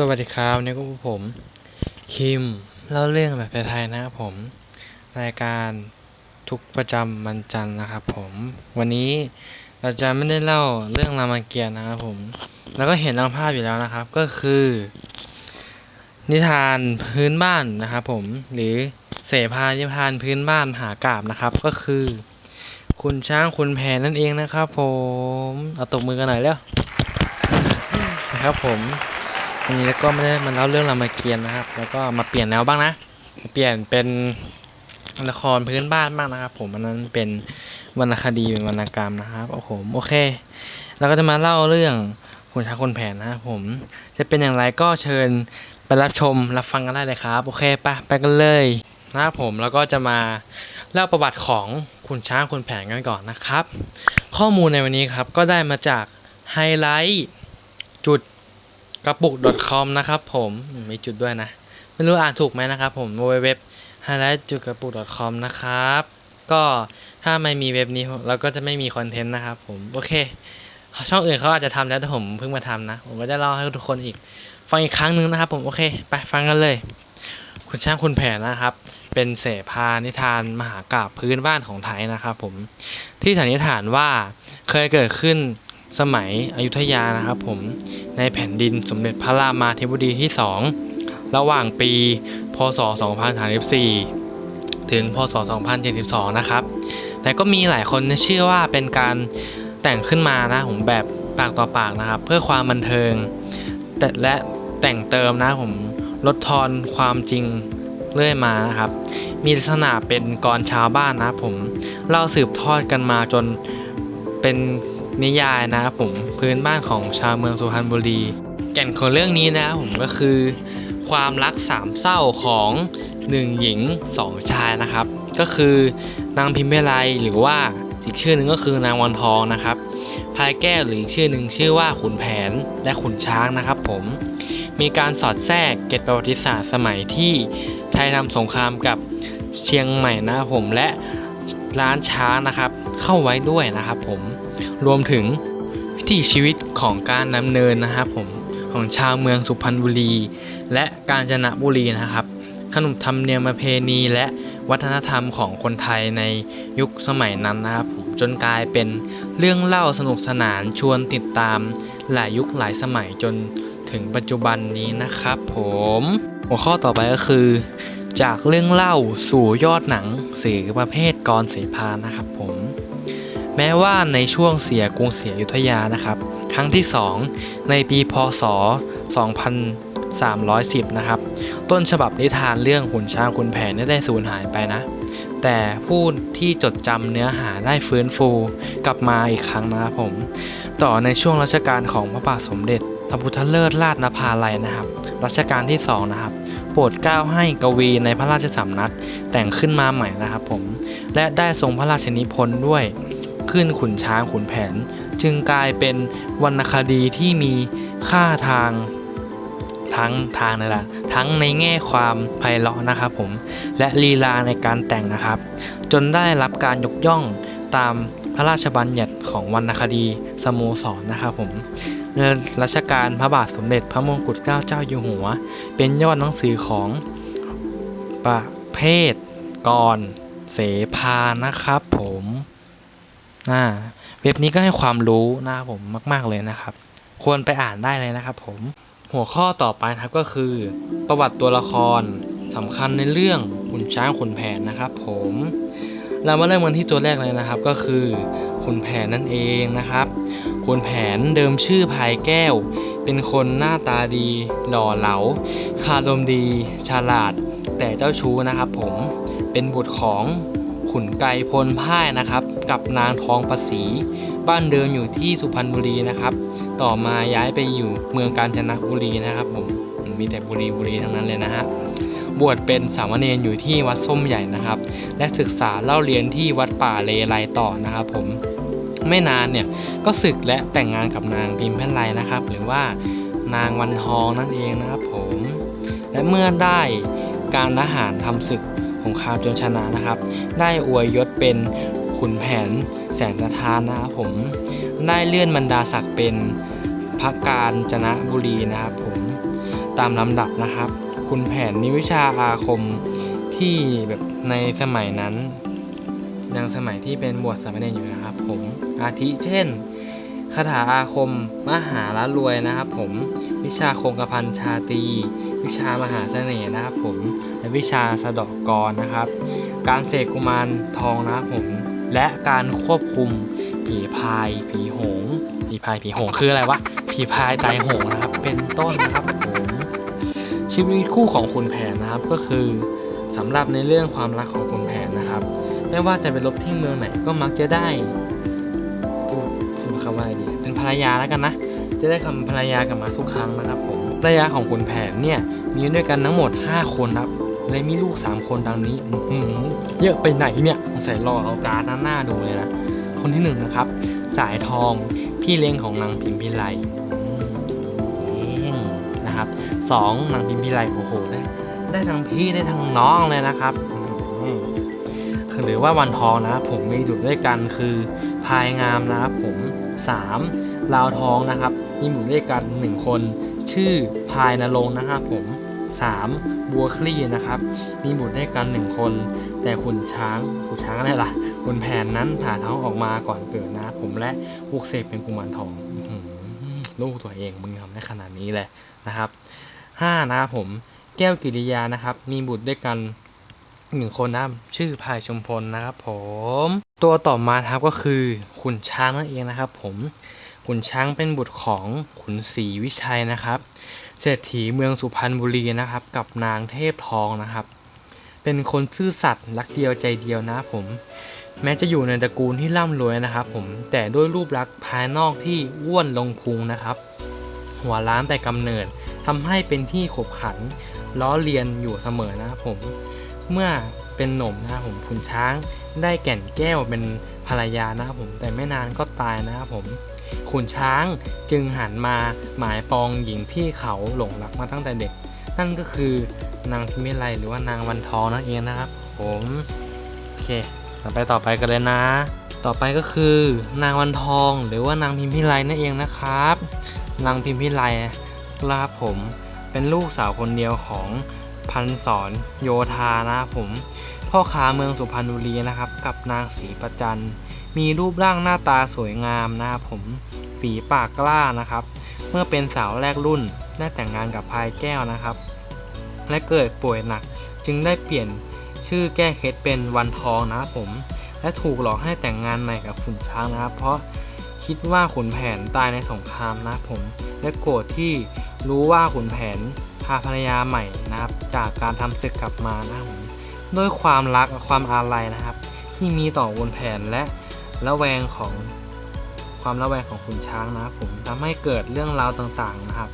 สวัสดีครับนี่ก็ผม คิมเล่าเรื่องแบบไทยๆนะครับผม รายการทุกประจำวันจันทร์นะครับผม วันนี้เราจะไม่ได้เล่าเรื่องรามเกียรตินะครับผม แล้วก็เห็นทางภาพอยู่แล้วนะครับ ก็คือ นิทานพื้นบ้านนะครับผม หรือเสภานิทานพื้นบ้านหากาบนะครับ ก็คือ คุณช้างคุณแผนนั่นเองนะครับ ผม เอาตบมือกันหน่อยเร็วนะครับผม วันนี้แล้วก็ไม่ได้มาเล่าเรื่องรามเกียรติ์นะครับ แล้วก็มาเปลี่ยนแนวบ้างนะ เปลี่ยนเป็นละครพื้นบ้านบ้างนะครับ ผมอันนั้นเป็นวรรณคดีเป็นวรรณกรรมนะครับโอ้โหโอเคเราก็จะมาเล่าเรื่องขุนช้างคนแผนนะครับผม จะเป็นอย่างไรก็เชิญไปรับชมรับฟังกันได้เลยครับ โอเคไปไปกันเลยนะครับผมแล้วก็จะมาเล่าประวัติของขุนช้างคนแผนกันก่อนนะครับ ข้อมูลในวันนี้ครับก็ได้มาจากไฮไลท์จุด กระปุก .com นะครับผมมีจุดด้วยนะ ไม่รู้อ่านถูกไหมนะครับผมเว็บ highlight จุดกระปุก .com นะครับ ก็ถ้าไม่มีเว็บนี้เราก็จะไม่มีคอนเทนต์นะครับผม โอเค ช่องอื่นเขาอาจจะทำแล้วแต่ผมเพิ่งมาทำนะ ผมก็จะเล่าให้ทุกคนอีก ฟังอีกครั้งหนึ่งนะครับผม โอเค ไปฟังกันเลย คุณช่างคุณแผนนะครับ เป็นเสภานิทานมหากราบพื้นบ้านของไทยนะครับผม ที่สันนิษฐานว่าเคยเกิดขึ้น สมัยอยุธยานะครับผมในแผ่นดินสมเด็จพระรามาธิบดีที่ 2 ระหว่างปี พศ 2034 ถึง พศ 2072 นะครับ แต่ก็มีหลายคนเชื่อว่าเป็นการแต่งขึ้นมานะผมแบบปากต่อปากนะครับ เพื่อความบันเทิง แต่และแต่งเติมนะผมลดทอนความจริงเรื่อยมานะครับ มีลักษณะเป็นกรชาวบ้านนะผมเล่าสืบทอดกันมาจนเป็น นิยายนะครับผมพื้นบ้านของชาวเมืองสุพรรณบุรี แก่นของเรื่องนี้นะครับผมก็คือ ความรักสามเศร้าของหนึ่งหญิงสองชายนะครับ ก็คือนางพิมพิไลหรือว่าอีกชื่อหนึ่งก็คือนางวันทองนะครับพายแก้วหรืออีกชื่อหนึ่งชื่อว่าขุนแผนและขุนช้างนะครับ ผม มีการสอดแทรกเกร็ดประวัติศาสตร์สมัยที่ไทยทำสงครามกับเชียงใหม่นะครับผมและร้านช้างนะครับ เข้าไว้ด้วยนะครับผม รวมถึงวิถีชีวิตของการดำเนินนะครับผมของชาวเมืองสุพรรณบุรี และกาญจนบุรีนะครับ ขนบธรรมเนียมประเพณีและวัฒนธรรมของคนไทยในยุคสมัยนั้นนะครับผมจนกลายเป็นเรื่องเล่าสนุกสนานชวนติดตามหลายยุคหลายสมัยจนถึงปัจจุบันนี้นะครับผมหัวข้อต่อไปก็คือ จากเรื่องเล่าสู่ยอดหนังสื่อประเภทกรเสภานะครับผม แม้ว่าในช่วงเสียกรุงศรีอยุธยานะครับ ครั้งที่ 2 ในปีพศ 2310 นะครับ ต้นฉบับนิทานเรื่องขุนช้างขุนแผนได้สูญหายไปนะ แต่ผู้ที่จดจำเนื้อหาได้ฟื้นฟูกลับมาอีกครั้งนะครับผม ต่อในช่วงรัชกาลของพระบาทสมเด็จพระพุทธเลิศราชนภาลัยนะครับ รัชกาลที่ 2 นะครับโปรดเกล้าให้กวีในพระราชสำนักแต่งขึ้นมาใหม่นะครับผม และได้ทรงพระราชนิพนธ์ด้วย ขึ้นขุนช้างขุนแผน จึงกลายเป็นวรรณคดีที่มีค่าทางทั้งทางนั่นแหละทั้งในแง่ความไพเราะนะครับผมและลีลาในการแต่งนะครับ จนได้รับการยกย่องตามพระราชบัญญัติของวรรณคดีสโมสรนะครับผมรัชกาลพระบาทสมเด็จพระมงกุฎเกล้าเจ้าอยู่หัว เป็นยอดหนังสือของประเภทกรเสภานะครับผม อ่าเว็บนี้ก็ให้ความรู้นะครับผมมาก ๆเลยนะครับ ควรไปอ่านได้เลยนะครับผมหัวข้อต่อไปครับก็คือ ประวัติตัวละครสำคัญในเรื่องขุนช้างขุนแผนนะครับ ผมเรามาเริ่มกันที่ตัวแรกเลยนะครับก็คือขุนแผนนั่นเองนะครับขุนแผนเดิมชื่อภายแก้ว เป็นคนหน้าตาดี หล่อเหลา คารมดี ฉลาด แต่เจ้าชู้นะครับ ผมเป็นบุตรของขุนไกพลพ่ายนะครับ กับนางทองประสี บ้านเดิมอยู่ที่สุพรรณบุรีนะครับ ต่อมาย้ายไปอยู่เมืองกาญจนบุรีนะครับผมมีแต่บุรีบุรีทั้งนั้นเลยนะฮะบวชเป็นสามเณรอยู่ที่วัดส้มใหญ่นะครับ และศึกษาเล่าเรียนที่วัดป่าเลไลต่อนะครับผมไม่นานเนี่ยก็ศึกและแต่งงานกับนางพิมพ์แผ่นไลนะครับ หรือว่านางวันทองนั่นเองนะครับผม และเมื่อได้การทหารทำศึกสงครามจนชนะนะครับ ได้อวยยศเป็น ขุนแผนแสนสถานนะครับผมได้เลื่อนบรรดาศักดิ์เป็นพระการจนบุรีนะครับผมตามลำดับนะครับ คุณแผนนิวิชาอาคมที่แบบในสมัยนั้นยังสมัยที่เป็นบวชสามเณรอยู่นะครับ ผมอาทิเช่นคาถาอาคมมหาละรวยนะครับ ผมวิชาคงกระพันชาตรีวิชามหาเสน่ห์นะครับ ผมและวิชาสะดอกกรนะครับ การเสกกุมารทองนะครับผม และการควบคุมผีพายผีหงผีพายผีหงคืออะไรวะผีพายตายหงนะครับ เป็นต้นนะครับผมชีวิตคู่ของคุณแผนนะครับก็คือสำหรับในเรื่องความรักของคุณแผนนะครับ ไม่ว่าจะไปลบที่เมืองไหนก็มักจะได้พูดพูดคำว่าอะไรดีเป็นภรรยาแล้วกันนะจะได้คำภรรยากลับมาทุกครั้งนะครับผมภรรยาของคุณแผนเนี่ยมีด้วยกันทั้งหมด 5 คนครับและมีลูก 3 คนดังนี้เยอะไปไหนเนี่ย สงสัยรอเอาการดหน้าดูเลยนะ คนที่หนึ่งนะครับ สายทองพี่เลี้ยงของนางพิมพิไลนะครับสองนางพิมพิไลโอ้โหได้ได้ทั้งพี่ได้ทั้งน้องเลยนะครับอืมหรือว่าวันทองนะผมมีอยู่ด้วยกันคือพายงามนะครับผมสามลาวทองนะครับมีอยู่ด้วยกันหนึ่งคน ชื่อพายนรงนะครับผมสามบัวคลี่นะครับ มีบุตรด้วยกันหนึ่งคน แต่ขุนช้างขุนช้างอะไรล่ะขุนแผนนั้นผ่าท้องออกมาก่อนเกิดนะ ผมและปลูกเสกเป็นกุมารทองลูกตัวเองมึงทำได้ขนาดนี้เลยนะครับห้านะครับผมแก้วกิริยานะครับ มีบุตรด้วยกันหนึ่งคนนะชื่อพายชมพลนะครับผม ตัวต่อมาครับก็คือขุนช้างนั่นเองนะครับ ผมขุนช้างเป็นบุตรของขุนศรีวิชัยนะครับ เศรษฐีเมืองสุพรรณบุรีนะครับ กับนางเทพทองนะครับ เป็นคนซื่อสัตย์รักเดียวใจเดียวนะผม แม้จะอยู่ในตระกูลที่ร่ำรวยนะครับผมแต่ด้วยรูปลักษณ์ภายนอกที่อ้วนลงพุงนะครับ หัวล้านแต่กำเนิดทำให้เป็นที่ขบขัน ล้อเลียนอยู่เสมอนะครับผม เมื่อเป็นหนุ่มนะครับผมขุนช้าง ได้แก่นแก้วเป็นภรรยานะครับผมแต่ไม่นานก็ตายนะครับผมขุนช้างจึงหันมาหมายปองหญิงที่เขาหลงรักมาตั้งแต่เด็ก นั่นก็คือ นางพิมพิไลหรือว่านางวันทองนั่นเองนะครับ ผมโอเคต่อไปต่อไปกันเลยนะ ต่อไปก็คือนางวันทองหรือว่านางพิมพิไลนั่นเองนะครับ นางพิมพิไลนะครับผมเป็นลูกสาวคนเดียวของพันสอนโยธานะผมพ่อค้าเมืองสุพรรณบุรีนะครับ กับนางศรีประจันมีรูปร่างหน้าตาสวยงามนะครับผมฝีปากกล้านะครับ เมื่อเป็นสาวแรกรุ่นได้แต่งงานกับพายแก้วนะครับ และเกิดป่วยหนัก จึงได้เปลี่ยนชื่อแก้เคล็ดเป็นวันทองนะครับผม และถูกหลอกให้แต่งงานใหม่กับขุนช้างนะครับเพราะคิดว่าขุนแผนตายในสงครามนะครับผม และโกรธที่รู้ว่าขุนแผนพาภรรยาใหม่นะครับ จากการทำศึกกลับมานะครับผมด้วยความรักความอาลัยนะครับ ที่มีต่อขุนแผนและละแวงของความละแวงของขุนช้างนะครับผมทำให้เกิดเรื่องราวต่างๆนะครับ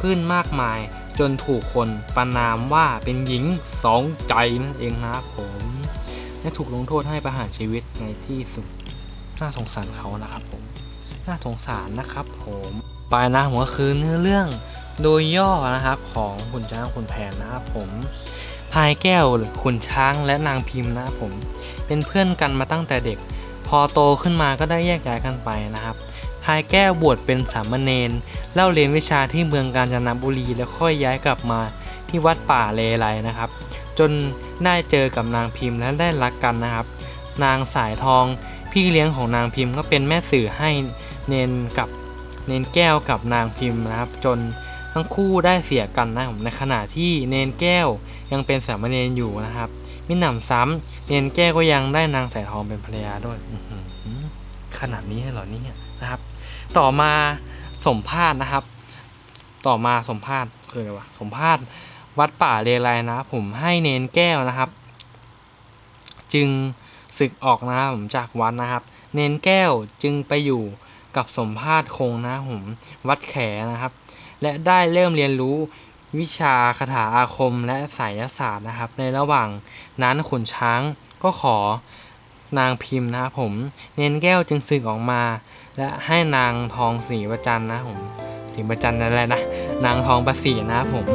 ขึ้นมากมาย จนถูกคนประนามว่าเป็นหญิงสองใจนั่นเองนะครับผมและถูกลงโทษให้ประหารชีวิตในที่สุดน่าสงสารเขานะครับผมน่าสงสารนะครับผมไปนะหัวคือเนื้อเรื่องโดยย่อนะครับของขุนช้างขุนแผนนะครับผมพายแก้วหรือขุนช้างและนางพิมพ์นะครับผมเป็นเพื่อนกันมาตั้งแต่เด็ก พอโตขึ้นมาก็ได้แยกย้ายกันไปนะครับ พายแก้วบวชเป็นสามเณรเล่าเรียนวิชาที่เมืองกาญจนบุรีแล้วค่อยย้ายกลับมาที่วัดป่าเลไลนะครับ จนได้เจอกับนางพิมพ์และได้รักกันนะครับ นางสายทองพี่เลี้ยงของนางพิมพ์ก็เป็นแม่สื่อให้เนนกับเนนแก้วกับนางพิมพ์นะครับ จนทั้งคู่ได้เสียกันนะครับในขณะที่เนนแก้วยังเป็นสามเณรอยู่นะครับมิหนำซ้ำเนนแก้วก็ยังได้นางสายทองเป็นภรรยาด้วยขนาดนี้เลยเหรอเนี่ยนะครับ ต่อมาสมภาษณ์นะครับ ต่อมาสมภาษณ์คืออะไรวะสมภาษณ์วัดป่าเรไรนะผมให้เนนแก้วนะครับ จึงศึกออกนะครับผมจากวัดนะครับ เนนแก้วจึงไปอยู่กับสมภาษณ์คงนะผมวัดแขนะครับ และได้เริ่มเรียนรู้วิชาคาถาอาคมและไสยศาสตร์นะครับ ในระหว่างนั้นขุนช้างก็ขอ นางพิมพ์นะครับผมเน้นแก้วจึงสึกออกมา และให้นางทองศรีประจันนะผมศรีประจันนั่นแหละนะนางทองประสีนะครับผม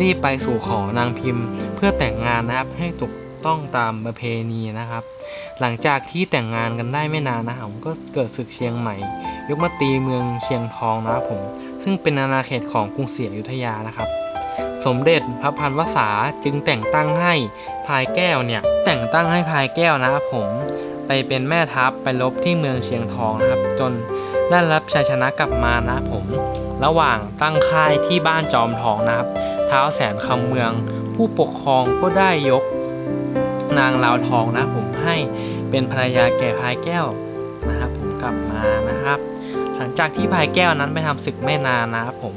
รีบไปสู่ขอนางพิมพ์เพื่อแต่งงานนะครับให้ถูกต้องตามประเพณีนะครับ หลังจากที่แต่งงานกันได้ไม่นานนะครับผมก็เกิดศึกเชียงใหม่ ยกมาตีเมืองเชียงทองนะครับผมซึ่งเป็นอาณาเขตของกรุงศรีอยุธยานะครับ สมเด็จพระพันวษาจึงแต่งตั้งให้พายแก้วเนี่ยแต่งตั้งให้พายแก้วนะครับผมไปเป็นแม่ทัพไปรบที่เมืองเชียงทองนะครับ จนได้รับชัยชนะกลับมานะผม ระหว่างตั้งค่ายที่บ้านจอมทองนะครับเท้าแสนคำเมือง ผู้ปกครองก็ได้ยก นางลาวทองนะผมให้เป็นภรรยาแก่พายแก้วนะครับผม กลับมานะครับ หลังจากที่พายแก้วนั้นไปทำศึกไม่นานนะครับผม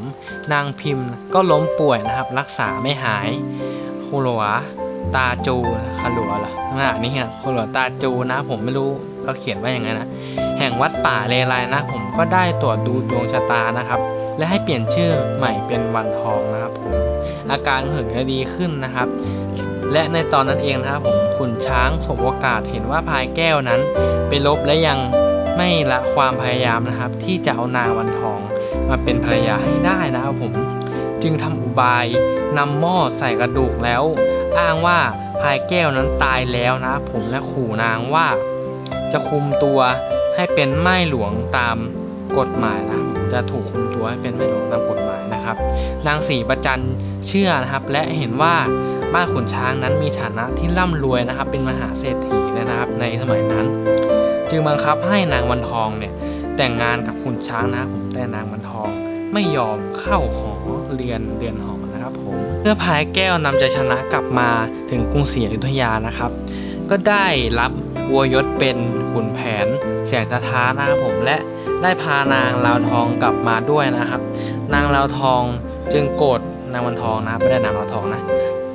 นางพิมพ์ก็ล้มป่วยนะครับ รักษาไม่หายคุหลัวตาจูขลัวเหรออ่านี่ไงคุหลัวตาจูนะผมไม่รู้เขาเขียนว่าอย่างไงนะแห่งวัดป่าเลไลนะ ผมก็ได้ตรวจดูดวงชะตานะครับ และให้เปลี่ยนชื่อใหม่เป็นวันทองนะครับผมอาการหึงก็ดีขึ้นนะครับและในตอนนั้นเองนะครับผมขุนช้างสบโอกาสเห็นว่าพายแก้วนั้นไปลบและยัง ไม่ละความพยายามนะครับ ที่จะเอานางวันทองมาเป็นภรรยาให้ได้นะครับผมจึงทำอุบายนำหม้อใส่กระดูกแล้ว อ้างว่าพายแก้วนั้นตายแล้วนะผมและขู่นางว่า จะคุมตัวให้เป็นไม้หลวงตามกฎหมายนะผมจะถูกคุมตัวให้เป็นไม้หลวงตามกฎหมายนะครับ นางศรีประจันเชื่อนะครับ และเห็นว่าบ้านขุนช้างนั้นมีฐานะที่ร่ำรวยนะครับ เป็นมหาเศรษฐีนะครับในสมัยนั้น จึงบังคับให้นางวันทองเนี่ยแต่งงานกับขุนช้างนะผมแต่นางวันทองไม่ยอมเข้าหอเรียนเรียนหอนะครับผมเพื่อพายแก้วนำใจชนะกลับมาถึงกรุงศรีอยุธยานะครับ ก็ได้รับวัวยศเป็นขุนแผนเสียงตาท้านะครับผมและได้พานางลาวทองกลับมาด้วยนะครับ นางลาวทองจึงโกรธนางวันทองนะไม่ได้นางลาวทองนะ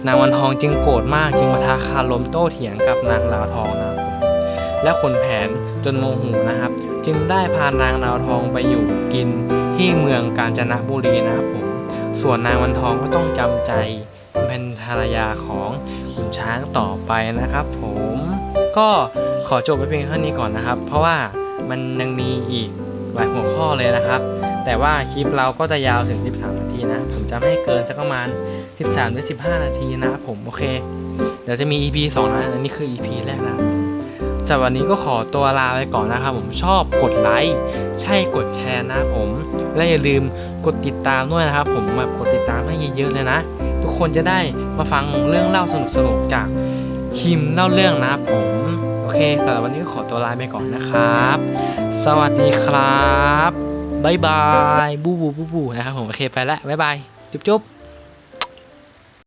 นางวันทองจึงโกรธมากจึงมาท้าคารมโต้เถียงกับนางลาวทองนะ และขนแผนจนโมโหนะครับ จึงได้พานางลาวทองไปอยู่กินที่เมืองกาญจนบุรีนะครับผมส่วนนางวันทองก็ต้องจำใจเป็นภรรยาของขุนช้างต่อไปนะครับ ผมก็ขอจบไปเพียงเท่านี้ก่อนนะครับ เพราะว่ามันยังมีอีกหลายหัวข้อเลยนะครับ แต่ว่าคลิปเราก็จะยาวถึง 13 นาทีนะ ผมจะไม่ให้เกินสักประมาณ 13หรือ15 นาทีนะครับผม โอเค เดี๋ยวจะมี EP 2 นะ อันนี้คือ EP แรกนะ สำหรับวันนี้ก็ขอตัวลาไปก่อนนะครับผมชอบกดไลค์ใช่กดแชร์นะผม และอย่าลืมกดติดตามด้วยนะครับ ผมมากดติดตามให้เยอะๆเลยนะ ทุกคนจะได้มาฟังเรื่องเล่าสนุกๆจากคิมเล่าเรื่องนะครับผมโอเคสำหรับวันนี้ก็ขอตัวลาไปก่อนนะครับ สวัสดีครับบ๊ายบายบูบูบูบูนะครับผมโอเคไปแล้วบ๊ายบายจุ๊บจุ๊บ